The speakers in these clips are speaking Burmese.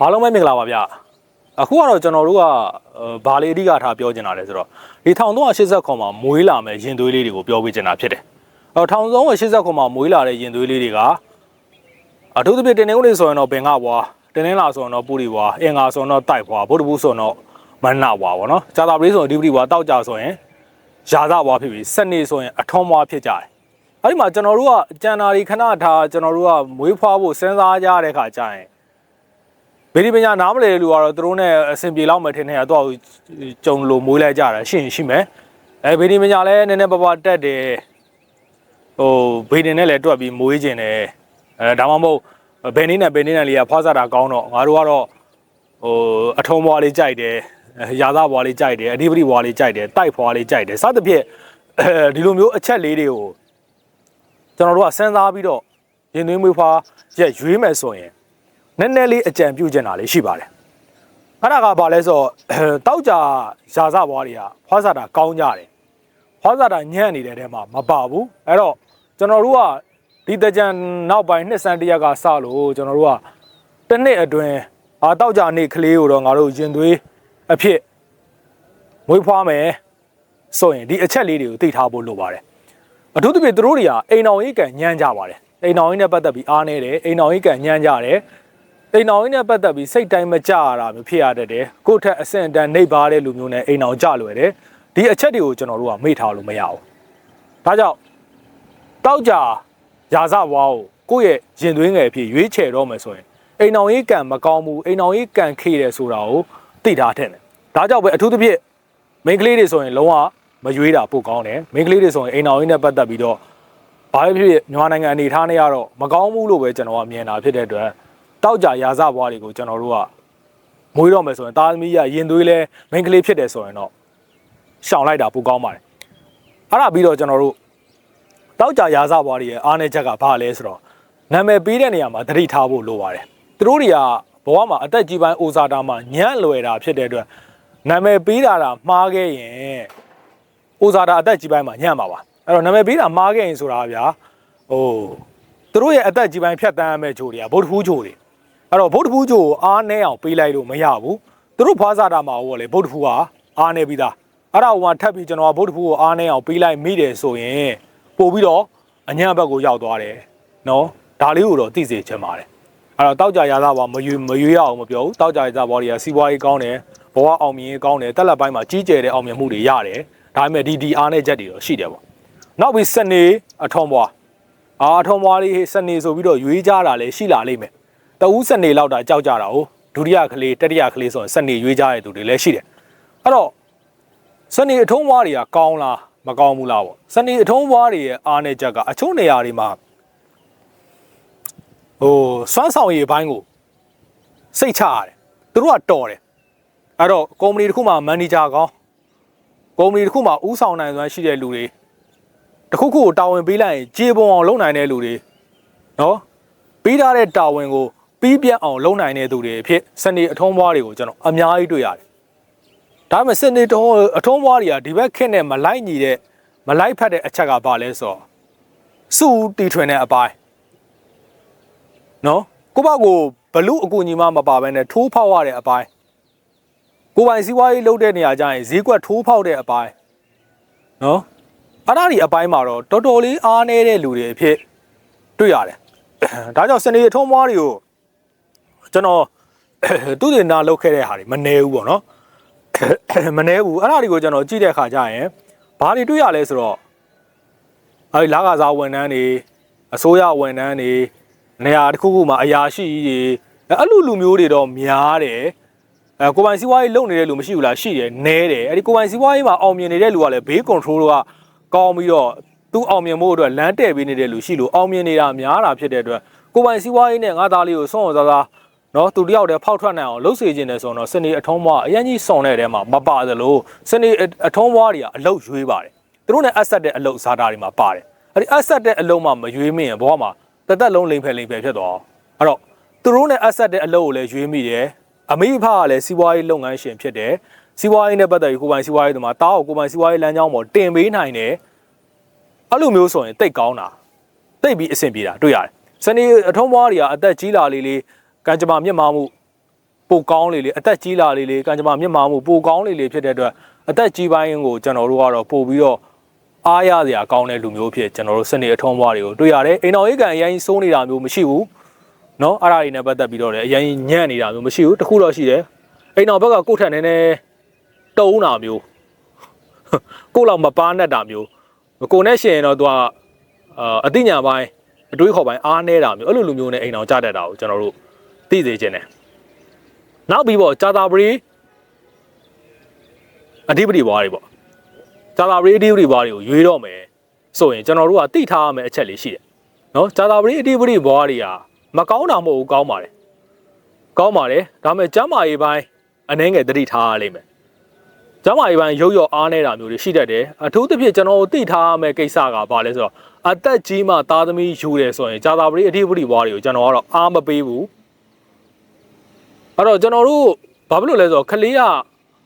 အားလုံးပဲမင်္ဂလာပါဗျအခုကတော့ကျွန်တော်တို့ကဘာလေးအဓိကထားပြောချင်တာလဲဆိုတော့ဒီ1380ခွန်မှာမွေးလာမဲ့ရင်သွေးလေးတွေကိုပြောပြချင်တာဖြစ်တယ်အဲ1380ခွန်မှာမွေးလာတဲ့ရင်သွေးလေးတွေကအထူးသဖြင့်တင်နေဦးလေးဆိုရင်တော့ဘင်္ဂဘွားတင်နေလာဆိုရင်တော့ပူရီဘွားအင်္ဂါဆိုရင်တော့တိုက်ဘွားဗုဒ္ဓဘူးဆိုရင်တော့မနဘွားပေါ့နော်ဇာတာပရိဆိုရင်ဒီပရိဘွားတောက်ကြဆိုရင်ရာဇဘွားဖြစ်ပြီးစနေဆိုရင်အထွန်းဘွားဖြစ်ကြတယ်အဲ့ဒီမှာကျွန်တော်တို့ကကြံနာရီခဏထားကျွန်တော်တို့ကမွေးဖွားဖို့စဉ်းစားကြတဲ့ခါကျရင် ဗေဒီပညာနားမလဲလူကတော့သူတို့နဲ့အဆင်ပြေလောက်မယ်ထင်တယ်အတော့ကြုံလို့မွေးလိုက်ကြတာရှိရင်ရှိမယ်အဲဗေဒီပညာလည်းနည်းနည်းပါးပါးတက်တယ်ဟိုဗေဒီနဲ့လည်းတွက်ပြီးမွေးခြင်းတယ်အဲဒါမှမဟုတ်ဘယ်နည်းနဲ့ဘယ်နည်းနဲ့လေးကဖွားစားတာကောင်းတော့ငါတို့ကတော့ဟိုအထုံးဘွားလေးကြိုက်တယ်ရာသဘွားလေးကြိုက်တယ်အဓိပတိဘွားလေးကြိုက်တယ်တိုက်ဘွားလေးကြိုက်တယ်စသဖြင့်ဒီလိုမျိုးအချက်လေးတွေကိုကျွန်တော်တို့ကစဉ်းစားပြီးတော့ရင်သွေးမွေးဖွားရက်ရွေးမယ်ဆိုရင် နည်းနည်းလေးအကြံပြုချင်တာလေးရှိပါတယ်။အဲ့ဒါကဘာလဲဆိုတော့တောက်ကြရာဇဘွားတွေကဖွားစားတာကောင်းကြတယ်။ဖွားစားတာညံ့နေတဲ့ထဲမှာမပါဘူး။အဲ့တော့ကျွန်တော်တို့ကဒီတကြံနောက်ပိုင်းနှစ်ဆန်းတရက်ကစလို့ကျွန်တော်တို့ကတစ်နှစ်အတွင်းအာတောက်ကြနေကလေးကိုတော့ငါတို့ရင်သွေးအဖြစ်မွေးဖွားမယ်ဆိုရင်ဒီအချက်လေးတွေကိုသိထားဖို့လိုပါတယ်။အထူးသဖြင့်သူတို့တွေကအိမ်အောင်ရေးကန်ညံ့ကြပါတယ်။အိမ်အောင်ရေးနဲ့ပတ်သက်ပြီးအားနေတယ်အိမ်အောင်ရေးကန်ညံ့ကြတယ်။ အိမ်အောင်ကြီးနဲ့ပတ်သက်ပြီးစိတ်တိုင်းမကြရတာမျိုးဖြစ်ရတတ်တယ်ကိုယ့်ထက်အဆင့်အတန်းနှိပ်ပါတဲ့လူမျိုးနဲ့အိမ်အောင်ကြလွယ်တယ်ဒီအချက်တွေကိုကျွန်တော်တို့ကမေ့ထားလို့မရဘူးဒါကြောင့်တောက်ကြရာဇဘွားကိုကိုယ့်ရဲ့ရင်သွင်းငယ်အဖြစ်ရွေးချယ်တော့မယ်ဆိုရင်အိမ်အောင်ကြီးကံမကောင်းဘူးအိမ်အောင်ကြီးကံခေတယ်ဆိုတာကိုသိထားတဲ့တယ်ဒါကြောင့်ပဲအထူးသဖြင့်မိန်းကလေးတွေဆိုရင်လုံးဝမရွေးတာပိုကောင်းတယ်မိန်းကလေးတွေဆိုရင်အိမ်အောင်ကြီးနဲ့ပတ်သက်ပြီးတော့ဘာပဲဖြစ်ဖြစ်မြန်မာနိုင်ငံအနေထားနဲ့ကတော့မကောင်းဘူးလို့ပဲကျွန်တော်ကမြင်တာဖြစ်တဲ့အတွက် တောက်ကြရာဇဘွားတွေကိုကျွန်တော်တို့ကမွေးတော့မယ်ဆိုရင်သားသမီးရရင်သွေးလဲမိန်းကလေးဖြစ်တယ်ဆိုရင်တော့ရှောင်လိုက်တာပိုကောင်းပါတယ်အဲ့ဒါပြီးတော့ကျွန်တော်တို့တောက်ကြရာဇဘွားတွေရဲ့အားနည်းချက်ကဘာလဲဆိုတော့နာမည်ပေးတဲ့နေရာမှာသတိထားဖို့လိုပါတယ်သူတို့တွေကဘဝမှာအသက်ကြီးပိုင်းအိုဇာတာမှာညံ့လွယ်တာဖြစ်တဲ့အတွက်နာမည်ပေးတာတာမှားခဲ့ရင်အိုဇာတာအသက်ကြီးပိုင်းမှာညံ့ပါပါအဲ့တော့နာမည်ပေးတာမှားခဲ့ရင်ဆိုတာဗျာဟိုသူတို့ရဲ့အသက်ကြီးပိုင်းဖြတ်တန်းရမယ့်ဂျိုတွေကဗုဒ္ဓဖူးဂျိုတွေ အဲ့တော့ဗုဒ္ဓဖူးကြိုကိုအားနဲအောင်ပေးလိုက်လို့မရဘူးသူတို့ဖွားစားတာမှာဟိုလေဗုဒ္ဓဖူးကအားနေပြီးသားအဲ့ဒါဟိုမှာထပ်ပြီးကျွန်တော်ကဗုဒ္ဓဖူးကိုအားနဲအောင်ပေးလိုက်မိတယ်ဆိုရင်ပို့ပြီးတော့အညံ့ဘက်ကိုရောက်သွားတယ်နော်ဒါလေးကိုတော့သိစေချင်ပါတယ်အဲ့တော့တောက်ကြရသားပါမရွေမရွေရအောင်မပြောဘူးတောက်ကြရသားဘောတွေကစီးပွားရေးကောင်းတယ်ဘဝအောင်မြင်ရေးကောင်းတယ်တက်လက်ပိုင်းမှာကြီးကျယ်တဲ့အောင်မြင်မှုတွေရတယ်ဒါပေမဲ့ဒီဒီအားနဲ့ချက်တွေတော့ရှိတယ်ပေါ့နောက်ပြီးစနေအထုံးဘွားအာအထုံးဘွားလေးစနေဆိုပြီးတော့ရွေးကြတာလည်းရှိလာလိမ့်မယ် တဦးစနေလောက်တာကြောက်ကြတာ哦ဒုတိယကလေးတတိယကလေးဆိုရင်စနေရွေးကြတဲ့သူတွေလည်းရှိတယ်အဲ့တော့စနေအထုံးဘွားတွေကကောင်းလားမကောင်းဘူးလားပေါ့စနေအထုံးဘွားတွေရဲ့အားနဲ့ချက်ကအချို့နေရာတွေမှာဟိုစွမ်းဆောင်ရည်ဘိုင်းကိုစိတ်ချရတယ်သူတို့ကတော်တယ်အဲ့တော့ကုမ္ပဏီတစ်ခုမှာမန်နေဂျာကောင်းကုမ္ပဏီတစ်ခုမှာဦးဆောင်နိုင်စွမ်းရှိတဲ့လူတွေတစ်ခုခုကိုတာဝန်ပေးလိုက်ရင်ကြေပွန်အောင်လုပ်နိုင်တဲ့လူတွေနော်ပြီးထားတဲ့တာဝန်ကို ပြီးပြတ်အောင်လုပ်နိုင်တဲ့သူတွေအဖြစ်စနေအထုံးဘွားတွေကိုကျွန်တော်အများကြီးတွေ့ရတယ်။ဒါပေမဲ့စနေတုံးအထုံးဘွားတွေကဒီဘက်ခက်နဲ့မလိုက်ညီတဲ့မလိုက်ဖက်တဲ့အချက်ကဘာလဲဆိုတော့စုတီထွင်တဲ့အပိုင်းနော်ကိုပေါ့ကိုဘလူအကူညီမမပါဘဲနဲ့ထိုးဖောက်ရတဲ့အပိုင်းကိုပိုင်စည်းဝါးရေးလုပ်တဲ့နေရာကျရင်ဈေးကွက်ထိုးဖောက်တဲ့အပိုင်းနော်အဲ့ဒါဒီအပိုင်းမှာတော့တော်တော်လေးအားနေတဲ့လူတွေအဖြစ်တွေ့ရတယ်ဒါကြောင့်စနေထုံးမွားတွေကို ကျွန်တော်သူတင်နာလောက်ခဲ့တဲ့ဟာတွေမနေဘူးပေါ့နော်မနေဘူးအဲ့ဒါတွေကိုကျွန်တော်ကြည့်တဲ့အခါကျရင်ဘာတွေတွေ့ရလဲဆိုတော့အဲဒီလာကစားဝန်ထမ်းတွေအစိုးရဝန်ထမ်းတွေနေရာတစ်ခုခုမှာအရာရှိကြီးတွေအဲ့လိုလူမျိုးတွေတော့များတယ်အဲကိုပိုင်စီးပွားရေးလုပ်နေတဲ့လူမရှိဘူးလားရှိတယ်နဲတယ်အဲ့ဒီကိုပိုင်စီးပွားရေးမှာအောင်မြင်နေတဲ့လူကလည်းဘေးကွန်ထရိုးကကောင်းပြီးတော့သူအောင်မြင်မှုအတွက်လမ်းတဲ့ပေးနေတဲ့လူရှိလို့အောင်မြင်နေတာများတာဖြစ်တဲ့အတွက်ကိုပိုင်စီးပွားရေးနဲ့ငါသားလေးကိုစွန့်စားစား နော်သူတယောက်တည်းဖောက်ထွက်နိုင်အောင်လှုပ်စေခြင်းနဲ့ဆိုတော့စနေအထုံးဘွားအရင်ကြီးစုံတဲ့တဲမှာမပါသလိုစနေအထုံးဘွားတွေကအလုတ်ရွေးပါတယ်သူတို့နဲ့အဆက်တဲ့အလုတ်စားတာတွေမှာပါတယ်အဲ့ဒီအဆက်တဲ့အလုတ်မှမရွေးမရင်ဘဝမှာတသက်လုံးလိမ်ဖယ်လိမ်ဖယ်ဖြစ်သွားအောင်အဲ့တော့သူတို့နဲ့အဆက်တဲ့အလုတ်ကိုလည်းရွေးမိတယ်အမိဖကလည်းစီးပွားရေးလုပ်ငန်းရှင်ဖြစ်တယ်စီးပွားရေးနဲ့ပတ်သက်ပြီးကိုပိုင်စီးပွားရေးသမားတားကိုကိုပိုင်စီးပွားရေးလမ်းကြောင်းပေါ်တင်ပေးနိုင်တယ်အဲ့လိုမျိုးဆိုရင်တိတ်ကောင်းတာတိတ်ပြီးအဆင်ပြေတာတွေ့ရတယ်စနေအထုံးဘွားတွေကအသက်ကြီးလာလေးလေး ကံကြမ္မာမြင့်မာမှု ပိုကောင်းလေလေအသက်ကြီးလာလေလေကံကြမ္မာမြင့်မာမှုပိုကောင်းလေလေဖြစ်တဲ့အတွက်အသက်ကြီးပိုင်းကိုကျွန်တော်တို့ကတော့ပို့ပြီးတော့အားရစရာကောင်းတဲ့လူမျိုးဖြစ်ကျွန်တော်တို့စနေအထုံးဘွားတွေကိုတွေ့ရတယ်အိမ်တော်ရေးကံအရင်စိုးနေတာမျိုးမရှိဘူးเนาะအဲ့ဒါတွေနဲ့ပတ်သက်ပြီးတော့လည်းအရင်ညံ့နေတာမျိုးမရှိဘူးတခုတော့ရှိတယ်အိမ်တော်ဘက်ကကိုယ့်ထက်နည်းနည်းတုံးတာမျိုးကိုယ့်လောက်မပါနဲ့တာမျိုးကိုယ်နဲ့ရှင်ရင်တော့သူကအာအသိဉာဏ်ပိုင်းအတွေးခေါ်ပိုင်းအားနေတာမျိုးအဲ့လိုလူမျိုးနဲ့အိမ်တော်ကြတတ်တာကိုကျွန်တော်တို့ သိစေချင်တယ်နောက်ပြီးပေါ့ဂျာတာပရီအဓိပတိဘွားတွေပေါ့ဂျာတာပရီအဓိပတိဘွားတွေကိုရွေးတော့မယ်ဆိုရင်ကျွန်တော်တို့ကသိထားရမယ့်အချက်လေးရှိတယ်နော်ဂျာတာပရီအဓိပတိဘွားတွေကမကောင်းတာမဟုတ်ဘူးကောင်းပါတယ်ကောင်းပါတယ်ဒါပေမဲ့ကျမ်းမာရေးပိုင်းအနှဲငယ်သတိထားရလိမ့်မယ်ကျမ်းမာရေးပိုင်းရုပ်ရောအားနေတာမျိုးတွေရှိတတ်တယ်အထူးသဖြင့်ကျွန်တော်တို့သိထားရမယ့်ကိစ္စကဘာလဲဆိုတော့အသက်ကြီးမှသားသမီးယူတယ်ဆိုရင်ဂျာတာပရီအဓိပတိဘွားတွေကိုကျွန်တော်ကတော့အားမပေးဘူး အဲ့တော့ကျွန်တော်တို့ဘာဖြစ်လို့လဲဆိုတော့ခလေးက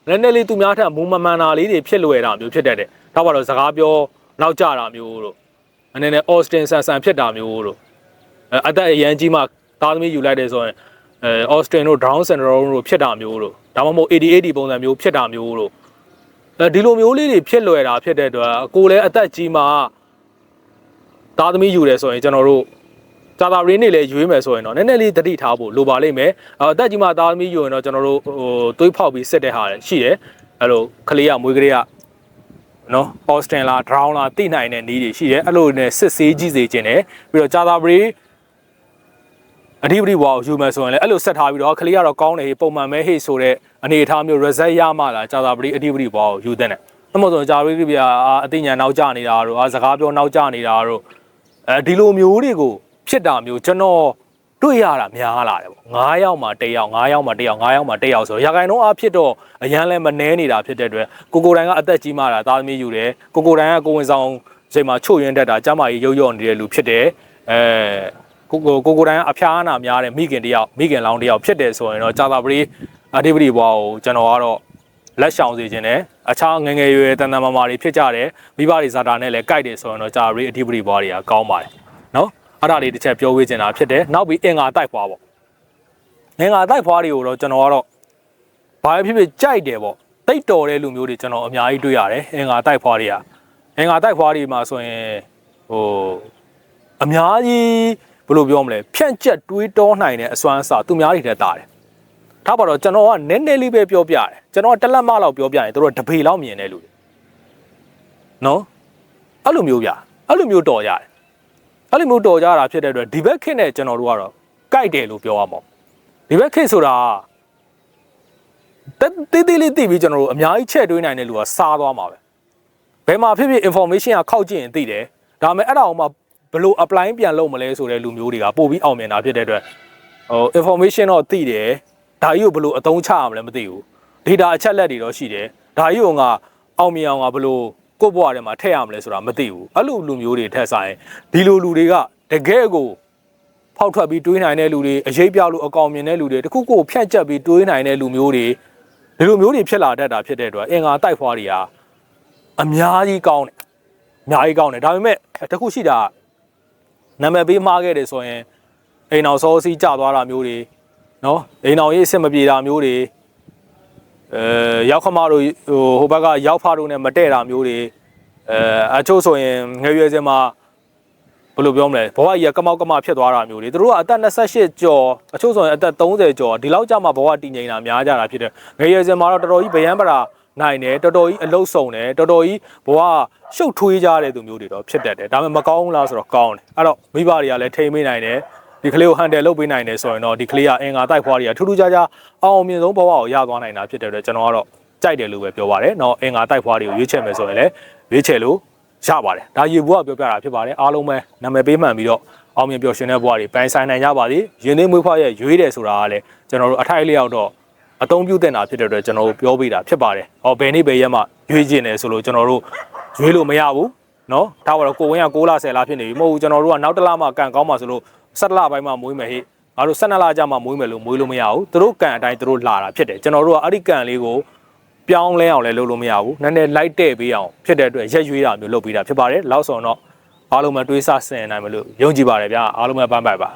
နည်းနည်းလေးသူများထက်မူမမှန်တာလေးတွေဖြစ်လွယ်တာမျိုးဖြစ်တတ်တယ်။ဒါပါတော့စကားပြောနောက်ကျတာမျိုးတို့အနေနဲ့ Austin ဆန်ဆန်ဖြစ်တာမျိုးတို့အဲအသက်အရန်ကြီးမှသားသမီးယူလိုက်တယ်ဆိုရင်အဲ Austin တို့ Down syndrome တို့ဖြစ်တာမျိုးတို့ဒါမှမဟုတ် ADHD ပုံစံမျိုးဖြစ်တာမျိုးတို့အဲဒီလိုမျိုးလေးတွေဖြစ်လွယ်တာဖြစ်တဲ့အတွက်ကိုယ်လည်းအသက်ကြီးမှသားသမီးယူတယ်ဆိုရင်ကျွန်တော်တို့ ဇာတာရင်းနေလဲရွေးမယ်ဆိုရင်တော့နည်းနည်းလေးတတိထားဖို့လိုပါလိမ့်မယ်။အသက်ကြီးမှသားသမီးယူရင်တော့ကျွန်တော်တို့ဟိုသွေးဖောက်ပြီးစစ်တဲ့ဟာရှိတယ်။အဲ့လိုကလေးကမွေးကလေးကနော်အော်စတင်လာဒရောင်းလာတိနိုင်တဲ့နီးတွေရှိတယ်။အဲ့လိုနဲ့စစ်ဆေးကြည့်စေခြင်းတယ်။ပြီးတော့ဇာတာပရီအဓိပတိဘွားကိုယူမယ်ဆိုရင်လည်းအဲ့လိုဆက်ထားပြီးတော့ကလေးကတော့ကောင်းတယ်ဟေးပုံမှန်ပဲဟေးဆိုတဲ့အနေအထားမျိုး result ရမှလာဇာတာပရီအဓိပတိဘွားကိုယူတဲ့နဲ့။အဲ့မို့ဆိုဇာတာပရီပြအသိဉာဏ်နောက်ကျနေတာတို့အာစကားပြောနောက်ကျနေတာတို့အဲဒီလိုမျိုးတွေကို ဖြစ်တာမျိုးကျွန်တော်တွေ့ရတာများလာတယ်ပေါ့9ယောက်မှ1ယောက်9ယောက်မှ1ယောက်9ယောက်မှ1ယောက်ဆိုတော့ရာဂိုင်နှုန်းအဖြစ်တော့အရန်လဲမနှဲနေတာဖြစ်တဲ့အတွက်ကိုကိုတိုင်းကအသက်ကြီးမှတာသားသမီးယူတယ်ကိုကိုတိုင်းကကိုဝင်ဆောင်ချိန်မှာချို့ရင်းတက်တာကျမကြီးရုပ်ရော့နေတဲ့လူဖြစ်တယ်အဲကိုကိုကိုကိုတိုင်းကအဖျားအနာများတဲ့မိခင်တယောက်မိခင်လောင်းတယောက်ဖြစ်တယ်ဆိုရင်တော့ကြာသာပရိအဓိပတိဘွားကိုကျွန်တော်ကတော့လက်ရှောင်စေခြင်းနဲ့အခြားငငယ်ရွယ်တန်တန်မာမာတွေဖြစ်ကြတယ်မိဘတွေဇာတာနဲ့လည်းကြိုက်တယ်ဆိုရင်တော့ကြာပရိအဓိပတိဘွားတွေကကောင်းပါတယ်နော် အဲ့ဒါလေးတစ်ချက်ပြောဝေးချင်တာဖြစ်တယ်နောက်ပြီးအင်္ဂါတိုက်ဖွာပေါ့အင်္ဂါတိုက်ဖွာတွေကိုတော့ကျွန်တော်ကတော့ဘာဖြစ်ဖြစ်ကြိုက်တယ်ပေါ့တိတ်တော်တဲ့လူမျိုးတွေကျွန်တော်အများကြီးတွေ့ရတယ်အင်္ဂါတိုက်ဖွာတွေကအင်္ဂါတိုက်ဖွာတွေမှာဆိုရင်ဟိုအများကြီးဘယ်လိုပြောမလဲဖြန့်ကျက်တွေးတောနိုင်တဲ့အစွမ်းအစသူများတွေတက်တာတယ်ထားပါတော့ကျွန်တော်ကနည်းနည်းလေးပဲပြောပြတယ်ကျွန်တော်ကတစ်လက်မလောက်ပြောပြရင်တို့ကတပေလောက်မြင်တဲ့လူတွေနော်အဲ့လိုမျိုးပြအဲ့လိုမျိုးတော်ရတယ် အဲ့လိုမျိုးတော်ကြတာဖြစ်တဲ့အတွက်ဒီဘက်ခစ်နဲ့ကျွန်တော်တို့ကတော့ကြိုက်တယ်လို့ပြောရမှာဒီဘက်ခစ်ဆိုတာတေးသေးလေးသိပြီးကျွန်တော်တို့အများကြီးချက်တွေးနိုင်တဲ့လူကစားသွားမှာပဲဘယ်မှာဖြစ်ဖြစ် information ကခောက်ကြည့်ရင်သိတယ်ဒါပေမဲ့အဲ့ဒါအောင်မှဘယ်လို apply ပြန်လုပ်မလဲဆိုတဲ့လူမျိုးတွေကပို့ပြီးအောင်မြင်တာဖြစ်တဲ့အတွက်ဟို information တော့သိတယ်ဒါကြီးကိုဘယ်လိုအသုံးချရမလဲမသိဘူး data အချက်လက်တွေတော့ရှိတယ်ဒါကြီးကအောင်မြင်အောင်ကဘယ်လို ကိုယ့်ဘဝထဲမှာထည့်ရမလဲဆိုတာမသိဘူးအဲ့လိုလူမျိုးတွေထက်ဆိုင်ဒီလိုလူတွေကတကယ်ကိုဖောက်ထွက်ပြီးတွေးနိုင်တဲ့လူတွေအရေးပြလို့အကောင်မြင်တဲ့လူတွေတခုခုဖြန့်ကျက်ပြီးတွေးနိုင်တဲ့လူမျိုးတွေဒီလိုမျိုးတွေဖြစ်လာတတ်တာဖြစ်တဲ့အတွက်အင်္ဂါတိုက်ဖွားတွေကအများကြီးကောင်းတယ်အများကြီးကောင်းတယ်ဒါပေမဲ့တခုရှိတာနာမည်ပေးမှားခဲ့တယ်ဆိုရင်အိမ်အောင်စောစီးကျသွားတာမျိုးတွေနော်အိမ်အောင်ရေးအဆင်မပြေတာမျိုးတွေ အဲရောက်ခမတို့ဟိုဟိုဘက်ကရောက်ဖားတို့နဲ့မတည့်တာမျိုးတွေအဲအချို့ဆိုရင်ငယ်ရွယ်စဉ်မှာဘယ်လိုပြောမလဲဘဝကြီးကကမောက်ကမဖြစ်သွားတာမျိုးတွေသူတို့ကအသက်28ကျော်အချို့ဆိုရင်အသက်30ကျော်ဒီလောက်ကြာမှဘဝတည်ငြိမ်တာများကြတာဖြစ်တယ်ငယ်ရွယ်စဉ်မှာတော့တော်တော်ကြီးဗယံပရာနိုင်တယ်တော်တော်ကြီးအလုတ်ဆုံတယ်တော်တော်ကြီးဘဝရှုပ်ထွေးကြတဲ့သူမျိုးတွေတော့ဖြစ်တတ်တယ်ဒါပေမဲ့မကောင်းဘူးလားဆိုတော့ကောင်းတယ်အဲ့တော့မိဘတွေကလည်းထိမ့်မိနိုင်တယ် ဒီကလေးကိုဟန်တယ်လုပ်ပေးနိုင်တယ်ဆိုရင်တော့ဒီကလေးကအင်္ဂါတိုက်ဖွားတွေကထူးထူးခြားခြားအောင်မြင်ဆုံးဘဝကိုရသွားနိုင်တာဖြစ်တဲ့အတွက်ကျွန်တော်ကတော့ကြိုက်တယ်လို့ပဲပြောပါရတယ်။နော်အင်္ဂါတိုက်ဖွားတွေကိုရွေးချယ်မယ်ဆိုရင်လည်းရွေးချယ်လို့ရပါတယ်။ဒါရေဘူးကပြောပြတာဖြစ်ပါတယ်။အားလုံးပဲနာမည်ပေးမှန်ပြီးတော့အောင်မြင်ပျော်ရွှင်တဲ့ဘဝတွေပိုင်ဆိုင်နိုင်ကြပါသည်။ရင်းနှီးမွေးဖွားရဲ့ရွေးတယ်ဆိုတာကလည်းကျွန်တော်တို့အထိုက်လျောက်တော့အသုံးပြုတင်တာဖြစ်တဲ့အတွက်ကျွန်တော်တို့ပြောပေးတာဖြစ်ပါတယ်။ဟောဘယ်နေ့ဘယ်ရက်မှရွေးကျင်တယ်ဆိုလို့ကျွန်တော်တို့ရွေးလို့မရဘူး။နော်ဒါကတော့ကိုဝင်းက6လ10လဖြစ်နေပြီမဟုတ်ဘူးကျွန်တော်တို့ကနောက်တစ်လမှကန်ကောင်းမှဆိုလို့ 7လပိုင်းမှမွေးမယ်ဟိငါတို့12လကြာမှမွေးမယ်လို့မွေးလို့မရဘူးသူတို့ကန်အတိုင်းသူတို့လာတာဖြစ်တယ်ကျွန်တော်တို့ကအဲ့ဒီကန်လေးကိုပြောင်းလဲအောင်လည်းလုပ်လို့မရဘူးနည်းနည်းလိုက်တဲ့ပေးအောင်ဖြစ်တဲ့အတွက်ရက်ရွေးတာမျိုးလုပ်ပေးတာဖြစ်ပါတယ်လောက်ဆိုတော့အားလုံးပဲတွေးဆဆင်နိုင်မလို့ယုံကြည်ပါတယ်ဗျာအားလုံးပဲပန်းပိုက်ပါ